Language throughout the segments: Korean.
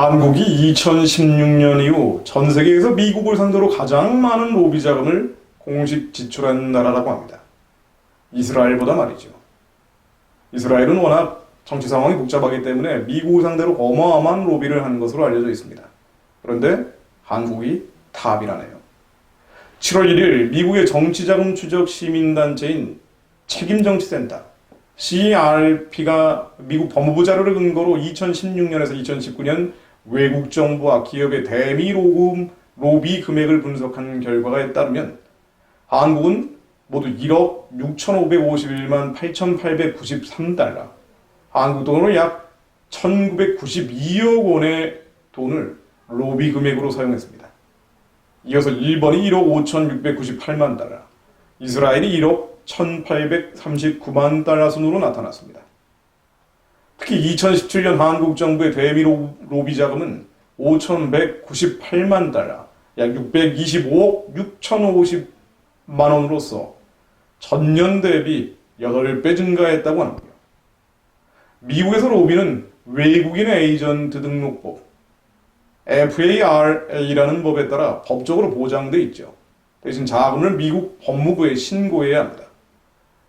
한국이 2016년 이후 전 세계에서 미국을 상대로 가장 많은 로비 자금을 공식 지출한 나라라고 합니다. 이스라엘보다 말이죠. 이스라엘은 워낙 정치 상황이 복잡하기 때문에 미국을 상대로 어마어마한 로비를 한 것으로 알려져 있습니다. 그런데 한국이 탑이라네요. 7월 1일 미국의 정치자금 추적 시민단체인 책임정치센터 CRP가 미국 법무부 자료를 근거로 2016년에서 2019년 외국 정부와 기업의 대미 로금 로비 금액을 분석한 결과에 따르면 한국은 모두 1억 6,551만 8,893달러, 한국 돈으로 약 1,992억 원의 돈을 로비 금액으로 사용했습니다. 이어서 일본이 1억 5,698만 달러, 이스라엘이 1억 1,839만 달러 순으로 나타났습니다. 특히 2017년 한국 정부의 대미 로- 로비 자금은 5,198만 달러, 약 625억 6,050만 원으로서 전년 대비 8배 증가했다고 합니다. 미국에서 로비는 외국인 에이전트 등록법 FARA라는 법에 따라 법적으로 보장돼 있죠. 대신 자금을 미국 법무부에 신고해야 합니다.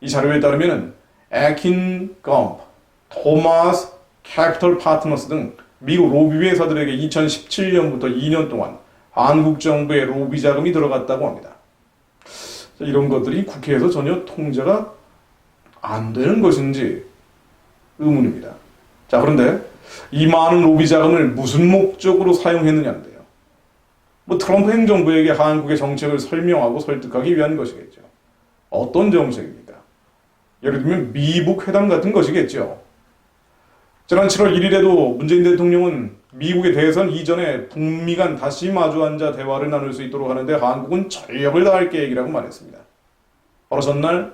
이 자료에 따르면 에킨 검프, 토마스 캐피털 파트너스 등 미국 로비 회사들에게 2017년부터 2년 동안 한국 정부의 로비 자금이 들어갔다고 합니다. 자, 이런 것들이 국회에서 전혀 통제가 안 되는 것인지 의문입니다. 자, 그런데 이 많은 로비 자금을 무슨 목적으로 사용했느냐인데요. 뭐 트럼프 행정부에게 한국의 정책을 설명하고 설득하기 위한 것이겠죠. 어떤 정책입니까? 예를 들면 미북 회담 같은 것이겠죠. 지난 7월 1일에도 문재인 대통령은 미국의 대선 이전에 북미 간 다시 마주 앉아 대화를 나눌 수 있도록 하는데 한국은 전력을 다할 계획이라고 말했습니다. 바로 전날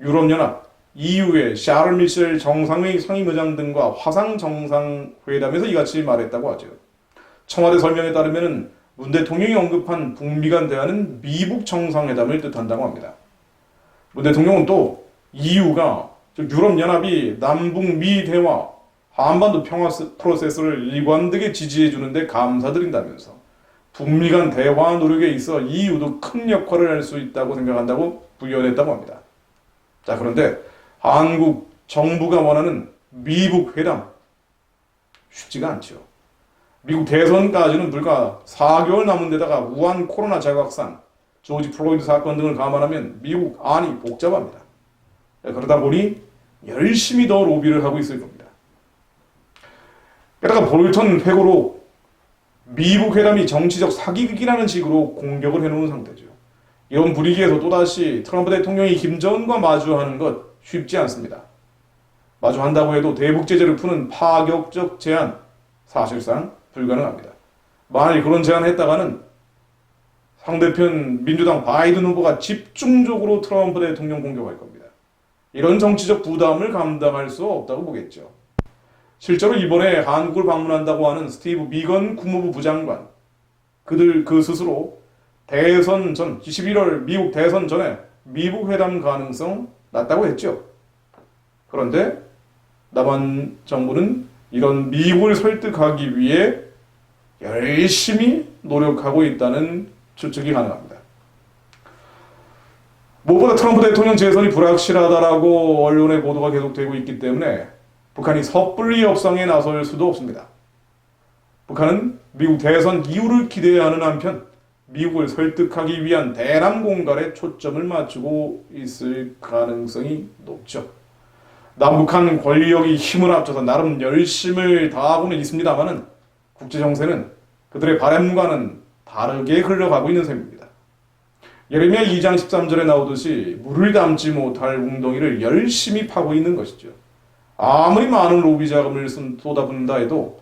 유럽연합 EU의 샤를 미셸 정상회의 상임의장 등과 화상 정상회담에서 이같이 말했다고 하죠. 청와대 설명에 따르면 문 대통령이 언급한 북미 간 대화는 미북 정상회담을 뜻한다고 합니다. 문 대통령은 또 EU가 유럽연합이 남북미 대화, 한반도 평화 프로세스를 일관되게 지지해 주는데 감사드린다면서 북미 간 대화 노력에 있어 EU도 큰 역할을 할 수 있다고 생각한다고 부연했다고 합니다. 자, 그런데 한국 정부가 원하는 미북 회담 쉽지가 않죠. 미국 대선까지는 불과 4개월 남은 데다가 우한 코로나 재확산, 조지 플로이드 사건 등을 감안하면 미국 안이 복잡합니다. 그러다 보니 열심히 더 로비를 하고 있을 겁니다. 게다가 볼턴 회고로 미북 회담이 정치적 사기극이라는 식으로 공격을 해놓은 상태죠. 이런 분위기에서 또다시 트럼프 대통령이 김정은과 마주하는 것 쉽지 않습니다. 마주한다고 해도 대북 제재를 푸는 파격적 제안 사실상 불가능합니다. 만일 그런 제안을 했다가는 상대편 민주당 바이든 후보가 집중적으로 트럼프 대통령 공격할 겁니다. 이런 정치적 부담을 감당할 수 없다고 보겠죠. 실제로 이번에 한국을 방문한다고 하는 스티브 미건 국무부 부장관 그들 그 스스로 대선 전 11월 미국 대선 전에 미국 회담 가능성 낮다고 했죠. 그런데 남한 정부는 이런 미국을 설득하기 위해 열심히 노력하고 있다는 추측이 가능합니다. 무엇보다 트럼프 대통령 재선이 불확실하다라고 언론의 보도가 계속되고 있기 때문에 북한이 섣불리 협상에 나설 수도 없습니다. 북한은 미국 대선 이후를 기대하는 한편 미국을 설득하기 위한 대남 공갈에 초점을 맞추고 있을 가능성이 높죠. 남북한 권력이 힘을 합쳐서 나름 열심을 다하고는 있습니다만은 국제 정세는 그들의 바람과는 다르게 흘러가고 있는 셈입니다. 예레미야 2장 13절에 나오듯이 물을 담지 못할 웅덩이를 열심히 파고 있는 것이죠. 아무리 많은 로비 자금을 쏟아붓는다 해도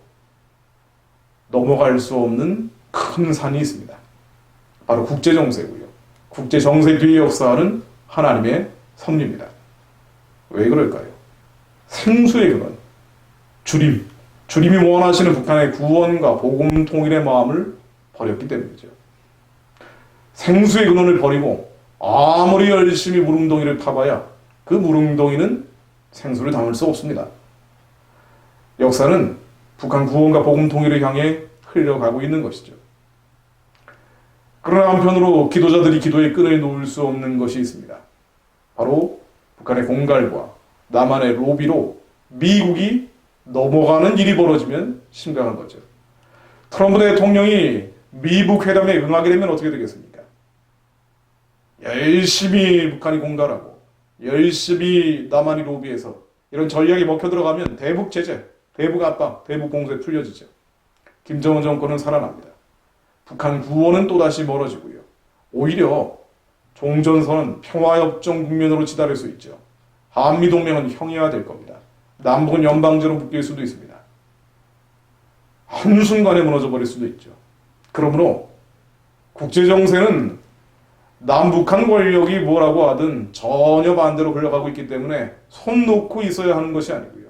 넘어갈 수 없는 큰 산이 있습니다. 바로 국제 정세고요. 국제 정세 뒤에 역사하는 하나님의 섭리입니다. 왜 그럴까요? 생수의 근원, 주림, 주림이 원하시는 북한의 구원과 복음 통일의 마음을 버렸기 때문이죠. 생수의 근원을 버리고 아무리 열심히 물웅덩이를 파봐야 그 물웅덩이는 생수를 담을 수 없습니다. 역사는 북한 구원과 복음 통일을 향해 흘러가고 있는 것이죠. 그러나 한편으로 기도자들이 기도의 끈을 놓을 수 없는 것이 있습니다. 바로 북한의 공갈과 남한의 로비로 미국이 넘어가는 일이 벌어지면 심각한 거죠. 트럼프 대통령이 미국 회담에 응하게 되면 어떻게 되겠습니까? 열심히 북한이 공갈하고 열심히 남한이 로비해서 이런 전략이 먹혀 들어가면 대북 제재, 대북 압박, 대북 공세 풀려지죠. 김정은 정권은 살아납니다. 북한 구원은 또다시 멀어지고요. 오히려 종전선 평화협정 국면으로 치달을 수 있죠. 한미동맹은 형이화될 겁니다. 남북은 연방제로 묶일 수도 있습니다. 한순간에 무너져 버릴 수도 있죠. 그러므로 국제정세는 남북한 권력이 뭐라고 하든 전혀 반대로 흘러가고 있기 때문에 손 놓고 있어야 하는 것이 아니고요.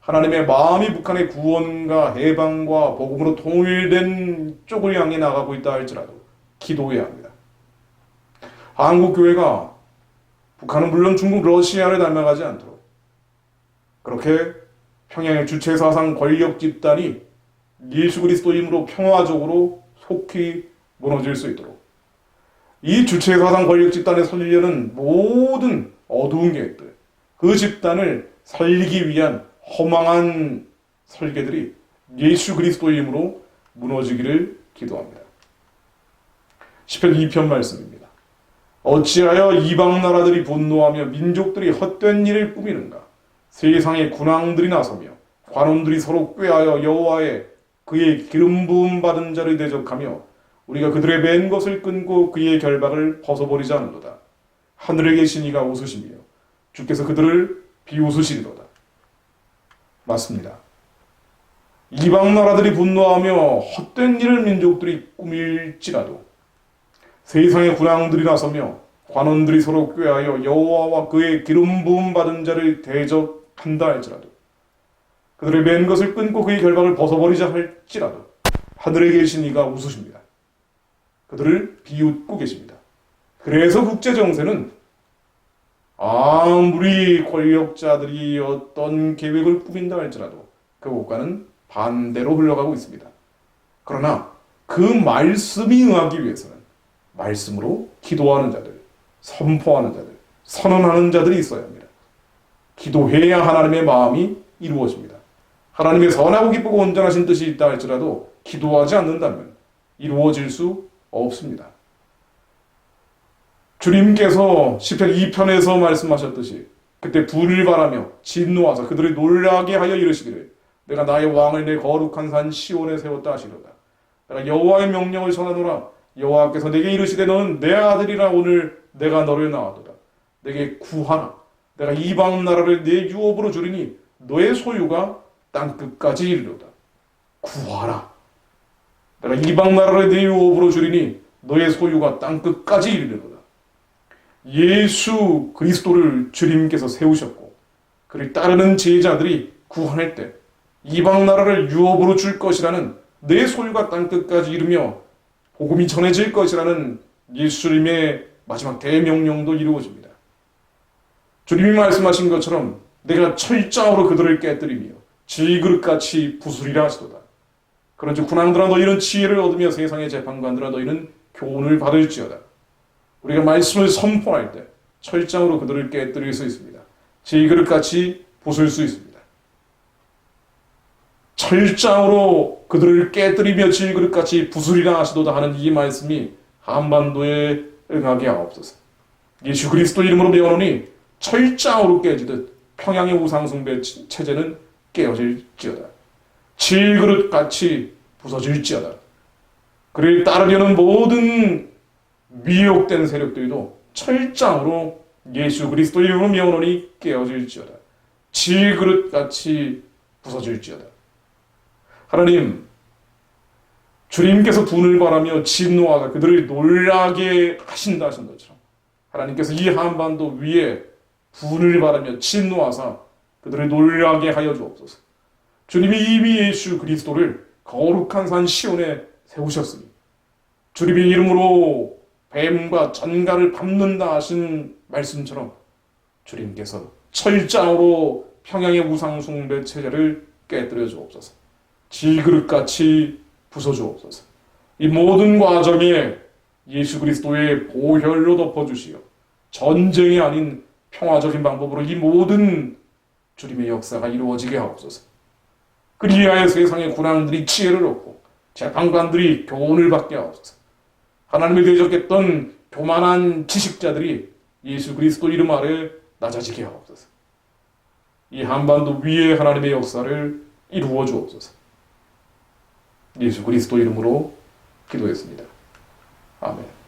하나님의 마음이 북한의 구원과 해방과 복음으로 통일된 쪽을 향해 나가고 있다 할지라도 기도해야 합니다. 한국 교회가 북한은 물론 중국, 러시아를 닮아가지 않도록 그렇게 평양의 주체 사상 권력 집단이 예수 그리스도 이름으로 평화적으로 속히 무너질 수 있도록 이 주체 사상 권력 집단에 설리려는 모든 어두운 계획들 그 집단을 살리기 위한 허망한 설계들이 예수 그리스도 이름으로 무너지기를 기도합니다. 10편 2편 말씀입니다. 어찌하여 이방 나라들이 분노하며 민족들이 헛된 일을 꾸미는가? 세상의 군왕들이 나서며 관원들이 서로 꾀하여 여호와의 그의 기름 부음 받은 자를 대적하며 우리가 그들의 맨 것을 끊고 그의 결박을 벗어버리지 않는도다. 하늘에 계신 이가 웃으시며 주께서 그들을 비웃으시리로다. 맞습니다. 이방 나라들이 분노하며 헛된 일을 민족들이 꾸밀지라도 세상의 군왕들이 나서며 관원들이 서로 꾀하여 여호와와 그의 기름 부음 받은 자를 대적한다 할지라도 그들의 맨 것을 끊고 그의 결박을 벗어버리자 할지라도 하늘에 계신 이가 웃으십니다. 그들을 비웃고 계십니다. 그래서 국제 정세는 아무리 권력자들이 어떤 계획을 꾸민다 할지라도 그 국가는 반대로 흘러가고 있습니다. 그러나 그 말씀이 응하기 위해서는 말씀으로 기도하는 자들, 선포하는 자들, 선언하는 자들이 있어야 합니다. 기도해야 하나님의 마음이 이루어집니다. 하나님의 선하고 기쁘고 온전하신 뜻이 있다 할지라도 기도하지 않는다면 이루어질 수 없습니다. 주님께서 10편 2편에서 말씀하셨듯이 그때 분을 바라며 진노하사 그들을 놀라게 하여 이르시기를 내가 나의 왕을 내 거룩한 산 시온에 세웠다 하시로다. 내가 여호와의 명령을 전하노라 여호와께서 내게 이르시되 너는 내 아들이라 오늘 내가 너를 낳아도다. 내게 구하라. 내가 이방 나라를 내 유업으로 주리니 너의 소유가 땅 끝까지 이르로다. 구하라. 내가 이방 나라를 내 유업으로 주리니 너의 소유가 땅 끝까지 이르리로다. 예수 그리스도를 주님께서 세우셨고 그를 따르는 제자들이 구원할 때 이방 나라를 유업으로 줄 것이라는 내 소유가 땅 끝까지 이르며 복음이 전해질 것이라는 예수님의 마지막 대명령도 이루어집니다. 주님이 말씀하신 것처럼 내가 철저으로 그들을 깨뜨리며 질그릇같이 부수리라 하시도다. 그런즉 군왕들아 너희는 지혜를 얻으며 세상의 재판관들아 너희는 교훈을 받을지어다. 우리가 말씀을 선포할 때 철장으로 그들을 깨뜨릴 수 있습니다. 질그릇같이 부술 수 있습니다. 철장으로 그들을 깨뜨리며 질그릇같이 부수리라 하시도다 하는 이 말씀이 한반도에 응하게 하옵소서. 예수 그리스도 이름으로 명하노니 철장으로 깨지듯 평양의 우상숭배 체제는 깨어질지어다. 질그릇 같이 부서질지어다. 그를 따르려는 모든 미혹된 세력들도 철장으로 예수 그리스도 이름으로 명하노니 깨어질지어다. 질그릇 같이 부서질지어다. 하나님, 주님께서 분을 바라며 진노하다 그들을 놀라게 하신다 하신 것처럼 하나님께서 이 한반도 위에 분을 바라며 진노하사 그들을 놀라게 하여 주옵소서. 주님이 이미 예수 그리스도를 거룩한 산 시온에 세우셨으니 주님의 이름으로 뱀과 전갈을 밟는다 하신 말씀처럼 주님께서 철장으로 평양의 우상 숭배 체제를 깨뜨려 주옵소서. 질그릇같이 부숴 주옵소서. 이 모든 과정에 예수 그리스도의 보혈로 덮어 주시어 전쟁이 아닌 평화적인 방법으로 이 모든 주님의 역사가 이루어지게 하옵소서. 그리하여 세상의 군왕들이 지혜를 얻고 재판관들이 교훈을 받게 하옵소서. 하나님을 대적했던 교만한 지식자들이 예수 그리스도 이름 아래 낮아지게 하옵소서. 이 한반도 위에 하나님의 역사를 이루어 주옵소서. 예수 그리스도 이름으로 기도했습니다. 아멘.